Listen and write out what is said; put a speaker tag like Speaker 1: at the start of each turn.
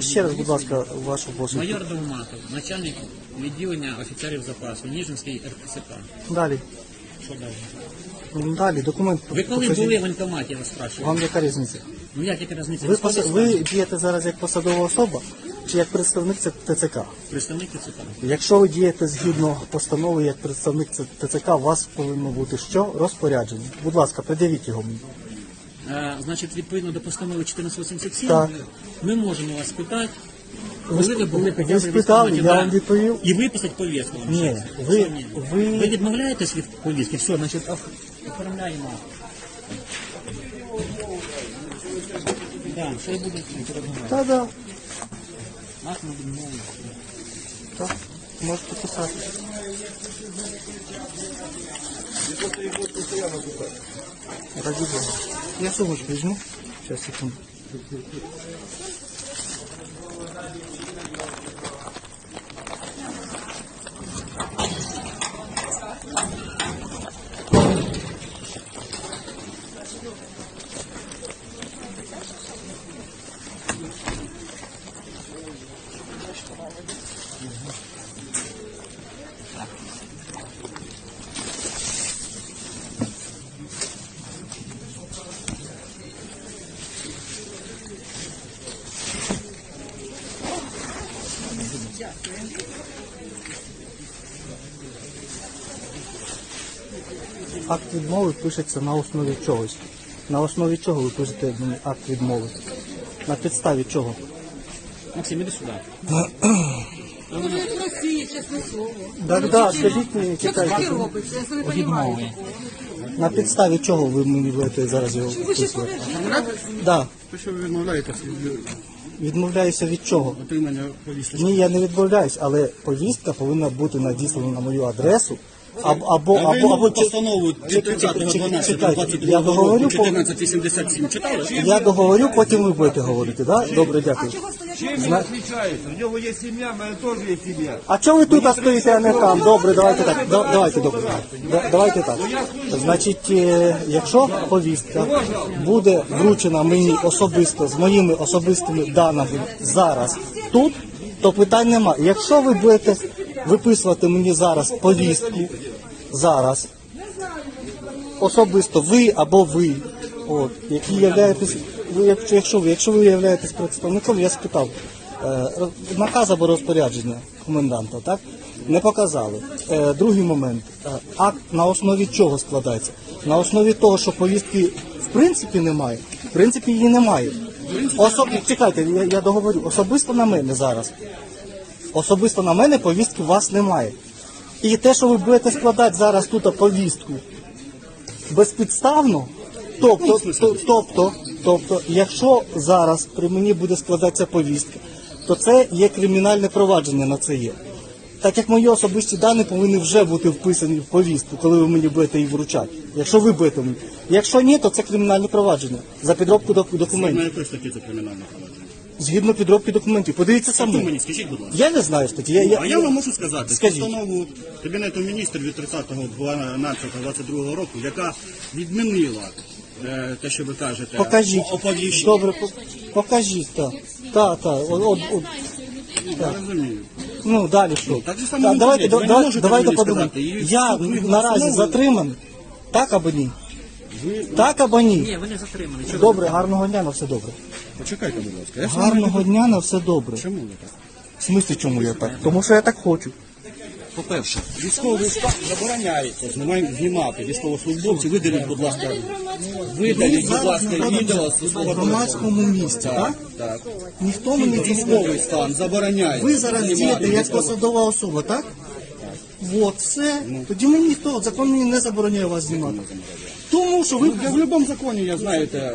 Speaker 1: Ще раз, будь ласка, вашу посвідку.
Speaker 2: Майор Довматов, начальник відділення офіцерів запасу, Ніжинський РТЦК.
Speaker 1: Далі.
Speaker 2: Що далі?
Speaker 1: Ну, Далі, документ.
Speaker 2: Ви коли
Speaker 1: покажіть.
Speaker 2: були в воєнкоматі, я вас спрашиваю?
Speaker 1: Вам яка різниця?
Speaker 2: Ну як яка різниця?
Speaker 1: Ви, поса- ви дієте зараз як посадова особа чи як представник ТЦК?
Speaker 2: Представник ТЦК.
Speaker 1: Якщо ви дієте згідно постанови як представник ТЦК, у вас повинно бути що? Розпорядження. Будь ласка, придивіть його мені.
Speaker 2: Е, значить, відповідно до постанови 1487,
Speaker 1: Так.
Speaker 2: ми можемо вас питати,
Speaker 1: Ви
Speaker 2: коли ви були хоча б
Speaker 1: ви
Speaker 2: в
Speaker 1: спитали,
Speaker 2: військкоматі,
Speaker 1: я
Speaker 2: да.
Speaker 1: вам відповів.
Speaker 2: І виписати повістку. вам
Speaker 1: Ні,
Speaker 2: ще.
Speaker 1: ви-
Speaker 2: Що ні?
Speaker 1: ви-
Speaker 2: ви відмовляєтесь від повістки? Все, значить, оф- оформляємо. Да, що я буду розмовляти?
Speaker 1: Та да,
Speaker 2: Акт на відмову.
Speaker 1: так, можете писати. Раді Бога. Я сумочку візьму. Зараз, секунду. Акт відмови пишеться на основі чогось. На основі чого ви пишете акт відмови? На підставі чого?
Speaker 2: Максим, іди сюди.
Speaker 3: Росії, чесне слово.
Speaker 1: Так, скажіть мені,
Speaker 3: Що таке робиться? Я не розумію.
Speaker 1: На підставі чого ви мені будете зараз його
Speaker 3: Ви ще?
Speaker 1: Да.
Speaker 4: Ви що ви відмовляєтеся від
Speaker 1: Відмовляюся від чого?
Speaker 4: отримання повістки?
Speaker 1: Ні, я не відмовляюсь, але повістка повинна бути надіслана на мою адресу. Або, або,
Speaker 4: А ви
Speaker 1: або, або
Speaker 4: постанову
Speaker 1: чекайте,
Speaker 4: 30.12.22
Speaker 1: я договорю,
Speaker 4: 1487 читали?
Speaker 1: я договорю, потім ви будете говорити, да? Добре, дякую.
Speaker 5: Чем він отличается? У нього є сім'я, в мене теж є сім'я.
Speaker 1: А чого ви тут стоїте, а не там? Добре, давайте так. Да- Давайте добре. Да- Давайте так. Значить, е, якщо повістка буде вручена мені особисто з моїми особистими даними зараз тут, то питань нема. Якщо ви будете виписувати мені зараз повістку зараз, особисто ви або ви, от, які являєтесь, ви, якщо, якщо ви, якщо ви являєтесь представником, я спитав, е, наказ або розпорядження коменданта, так? Не показали. Е, другий момент. Е, акт на основі чого складається? На основі того, що повістки в принципі немає. В принципі, її немає. Особ... Чекайте, я, я договорю. Особисто на мене зараз. Особисто на мене повістки вас немає. І те, що ви будете складати зараз тут повістку безпідставно, тобто, то- тобто, тобто, якщо зараз при мені буде складатися повістка, то це є кримінальне провадження на це є. Так як мої особисті дані повинні вже бути вписані в повістку, коли ви мені будете її вручати. Якщо ви будете мені. Якщо ні, то це кримінальне провадження за підробку док- документів.
Speaker 4: якої статті це кримінальне провадження?
Speaker 1: Згідно підробки документів. Подивіться самі.
Speaker 4: мені, скажіть, будь ласка.
Speaker 1: Я не знаю статті. Я, я,
Speaker 4: А я вам можу сказати,
Speaker 1: Скажіть.
Speaker 4: постанову Кабінету міністрів від 30.12.22 року, яка відмінила е, те, що ви кажете,
Speaker 1: Покажіть.
Speaker 4: оповіщення.
Speaker 1: Добре, по- покажіть, так. Так, так. От, от, от.
Speaker 4: Я розумію.
Speaker 1: Ну, далі що?
Speaker 4: так же само
Speaker 1: Та, давайте.
Speaker 4: Ви
Speaker 1: да-
Speaker 4: не можете
Speaker 1: давайте
Speaker 4: мені
Speaker 1: подумаємо.
Speaker 4: сказати,
Speaker 1: Я
Speaker 4: суд
Speaker 1: наразі затриманий. Так або ні? Так або ні?
Speaker 2: Ні, ви не затримані. Чого
Speaker 1: Добре, гарного дня на все добре.
Speaker 4: Почекайте, будь ласка. Я ж вам
Speaker 1: Гарного дня на все добре.
Speaker 4: Чому ви так?
Speaker 1: В смислі, чому я так? Тому що я так хочу.
Speaker 4: По-перше, військовий стан забороняється знімай- знімати військовослужбовців. Видаліть, будь ласка, видаліть, будь ласка, відео з
Speaker 1: в громадському місці, так?
Speaker 4: Так.
Speaker 1: Ніхто мені
Speaker 4: Військовий стан забороняє.
Speaker 1: Ви зараз
Speaker 4: знімати
Speaker 1: дієте як посадова особа, так? От, все. Тоді мені ніхто, закон мені не забороняє вас знімати. Тому що ви
Speaker 4: В будь-якому законі, я знаєте,